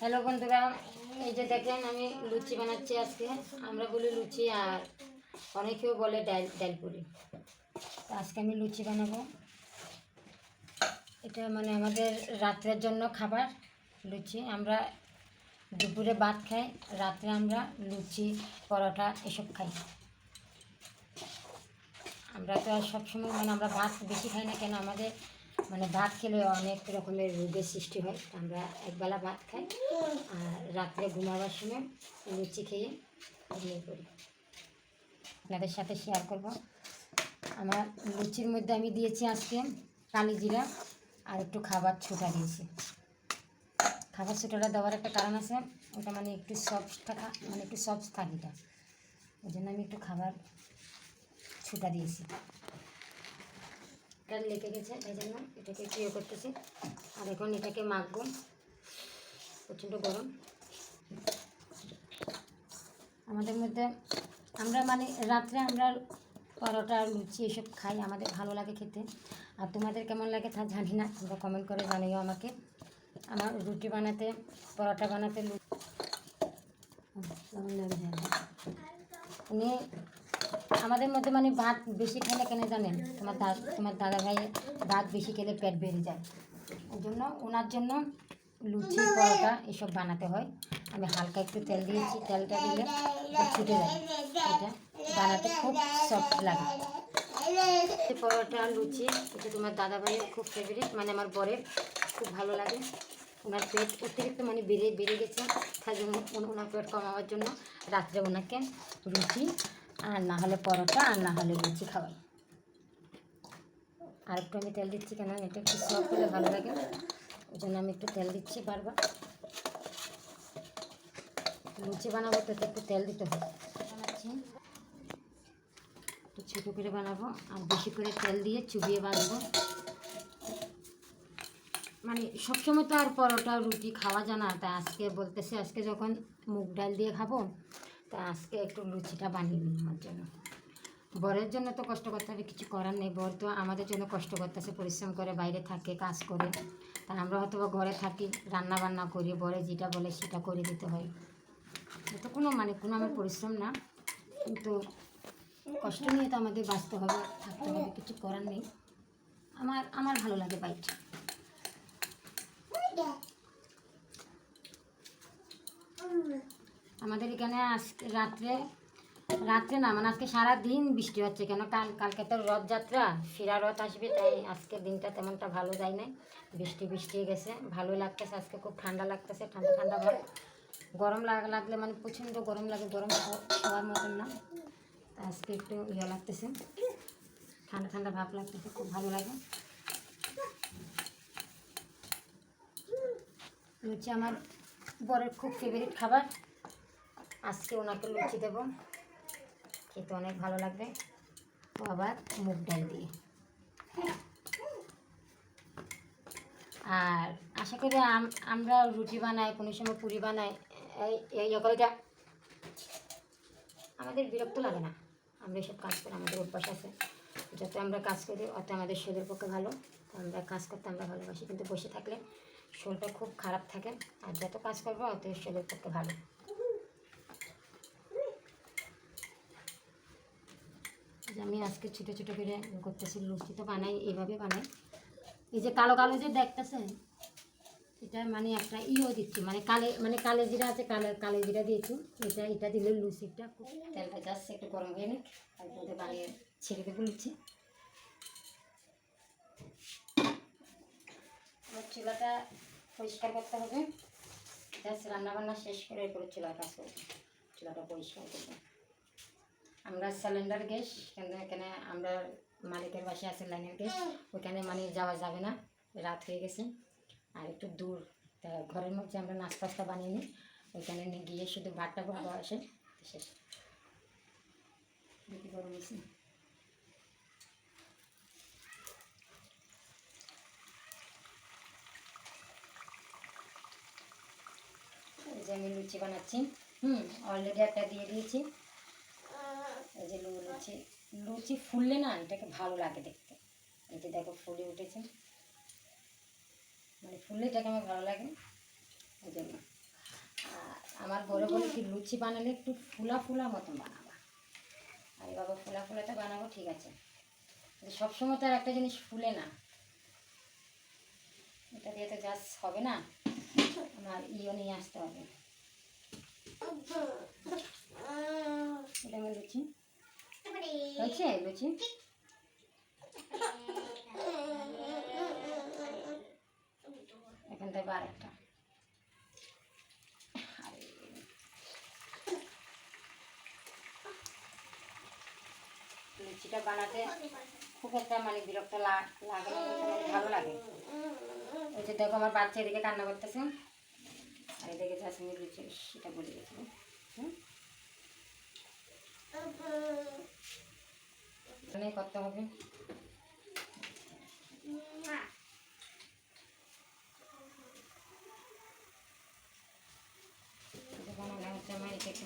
Hello বন্ধুরা, এই যে দেখেন আমি লুচি বানাচ্ছি আজকে। আমরা বলি লুচি আর অনেকেও বলে ডাল ডাল পুরি। তো আজকে আমি লুচি বানাবো। এটা মানে আমাদের রাত্রের জন্য খাবার লুচি। আমরা দুপুরে ভাত খাই, রাত্রে আমরা লুচি, পরোটা এসব খাই। আমরা তো আর সবসময় মানে আমরা ভাত বেশি খাই না কেন? আমাদের মানে ভাত খেলে অনেক রকমের রোগের সৃষ্টি হয়। আমরা একবেলা ভাত খাই আর রাত্রে ঘুমাবার সময় লুচি খেয়ে ঘুমিয়ে পড়ি। আপনাদের সাথে শেয়ার করব। আমার লুচির মধ্যে আমি দিয়েছি আজকে কালি জিরা আর একটু খাবার ছোটা দিয়েছি। খাবার ছোটাটা দেওয়ার একটা কারণ আছে, ওটা মানে একটু সফট থাকা মানে একটু সফট থাকিটা ওই জন্য আমি একটু খাবার ছোটা দিয়েছি। এটা লেগে গেছে, এই জন্য এটাকে একটু ইয়ে করতেছি। আর এখন এটাকে মাখবো, প্রচণ্ড গরম। আমাদের মধ্যে, আমরা মানে রাত্রে আমরা পরোটা, লুচি এসব খাই, আমাদের ভালো লাগে খেতে। আর তোমাদের কেমন লাগে তা জানি না, তোমরা কমেন্ট করে জানিও আমাকে। আমার রুটি বানাতে, পরোটা বানাতে লুচি উনি আমাদের মধ্যে মানে ভাত বেশি খেলে কেন জানেন? তোমার দা, তোমার দাদা ভাই ভাত বেশি খেলে পেট বেড়ে যায়। ওই জন্য ওনার জন্য লুচি, পরোটা এসব বানাতে হয়। আমি হালকা একটু তেল দিয়েছি, তেলটা দিলে ছুটে যায়। এটা বানাতে খুব সফট লাগে। পরোটা, লুচি, এটা তোমার দাদা ভাইয়ের খুব ফেভারিট মানে আমার বরের খুব ভালো লাগে। ওনার পেট অতিরিক্ত মানে বেড়ে বেড়ে গেছে। তার জন্য ওন- ওনার পেট কমাবার জন্য রাত্রে ওনাকে লুচি আর না হলে পরোটা, আর না হলে লুচি খাওয়াই। আর একটু আমি তেল দিচ্ছি কেন? এটা একটু সফট হলে ভালো লাগে। ওই জন্য আমি একটু তেল দিচ্ছি বারবার। লুচি বানাবো তো একটু তেল দিতে হবে। একটু ছোটো করে বানাবো, আর বেশি করে তেল দিয়ে চুবিয়ে বানাবো মানে সবসময় তো আর পরোটা, রুটি খাওয়া যায় না। তা আজকে বলতেছে, আজকে যখন মুগ ডাল দিয়ে খাব তা আজকে একটু লুচিটা বানিয়ে দিন আমার জন্য। বরের জন্য তো কষ্ট করতে হবে, কিছু করার নেই। বর তো আমাদের জন্য কষ্ট করতেছে, পরিশ্রম করে, বাইরে থাকে, কাজ করে। তা আমরা হয়তো ঘরে থাকি রান্না বান্না করি, বরে যেটা বলে সেটা করে দিতে হয়। এটা কোনো মানে কোনো আমার পরিশ্রম না, কিন্তু কষ্ট নিয়ে তো আমাদের বাঁচতে হবে, থাকতে হবে, কিছু করার নেই। আমার আমার ভালো লাগে বাইকটা আমাদের এখানে আজকে রাত্রে রাত্রে না মানে আজকে সারা দিন বৃষ্টি হচ্ছে কেন? কাল কালকে তো রথযাত্রা ফেরা রথ আসবে, তাই আজকে দিনটা তেমনটা ভালো যায় নাই। বৃষ্টি বৃষ্টি গেছে ভালো লাগতেছে, আজকে খুব ঠান্ডা লাগতেছে, ঠান্ডা ঠান্ডা ভাব গরম লাগ লাগলে মানে প্রচণ্ড গরম লাগে, গরম খাওয়া- খাওয়ার মতন না। আজকে একটু ইয়ে লাগতেছে, ঠান্ডা ঠান্ডা ভাব লাগতেছে, খুব ভালো লাগে। হচ্ছে আমার বরের খুব ফেভারিট খাবার। আজকে ওনাকে লুচি দেবো। খেতে অনেক ভালো লাগবে। আবার মুগ ডাল দিয়ে। আর আশা করি আম- আমরা রুটি বানাই, কোনো সময় পুরি বানাই। এই ইয়ে আমাদের বিরক্ত লাগে না। আমরা এসব কাজ করি আমাদের অভ্যাস আছে। যত আমরা কাজ করি, অত আমাদের শরীরের পক্ষে ভালো। আমরা কাজ করতে আমরা ভালোবাসি। কিন্তু বসে থাকলে শরীরটা খুব খারাপ থাকে। আর যত কাজ করব অত শরীরের পক্ষে ভালো যে আমি আজকে ছোটো ছোটো করে করতেছি, লুচি তো বানাই, এইভাবে বানাই। এই যে কালো কালো যে দেখতেছেন, এটা মানে একটা ইও দিচ্ছি মানে কালে মানে কালে জিরা আছে, কালে কালে জিরা দিয়েছি। এটা এটা দিলে লুচিটা তেলটা যাচ্ছে, একটু গরম হয়ে নিক বানিয়ে ছেড়ে দেবো লুচি। চুলাটা পরিষ্কার করতে হবে। জাস্ট রান্নাবান্না শেষ করে এরপরে চুলার কাজ করব চুলাটা পরিষ্কার করব। আমরা সিলিন্ডার গ্যাস কিন্তু এখানে আমরা মালিকের বাসে আছে লাইনের গ্যাস ওখানে মানে যাওয়া যাবে না রাত হয়ে গেছে। আর একটু দূর তা ঘরের মধ্যে আমরা নাস্তা বানিয়ে নিই ওইখানে নিয়ে গিয়ে শুধু ভাতটা ভালো আসে শেষ। যে আমি লুচি বানাচ্ছি হুম অলরেডি একটা দিয়ে দিয়েছি। লু- লুচি ফুললে না এটাকে ভালো লাগে দেখতে। এই যে দেখো ফুলে উঠেছে। মানে ফুললে এটাকে আমার ভালো লাগে। ওই জন্য। পরে বলে কি, লুচি বানালে একটু ফুলা ফুলা মতন বানাবা। আরে বাবা ফুলা ফুলাটা বানাবো, ঠিক আছে। সবসময় তো আর একটা জিনিস ফুলে না। এটা দিয়ে তো গ্যাস হবে না। আমার ইও নিয়ে আসতে হবে। এটা আমার লুচি। হয়েছে লুচি এখান থেকে আরেকটা। লুচিটা বানাতে খুব একটা মানে বিরক্ত লাগে মানে ভালো লাগে। ওই যে দেখো আমার বাচ্চা এদিকে কান্না করতেছে। আর এদিকে জাসমিন লুচি, সেটা বলে গেছিল হুম? এখানে করতে হবে। বানালে হচ্ছে আমার এটা একটু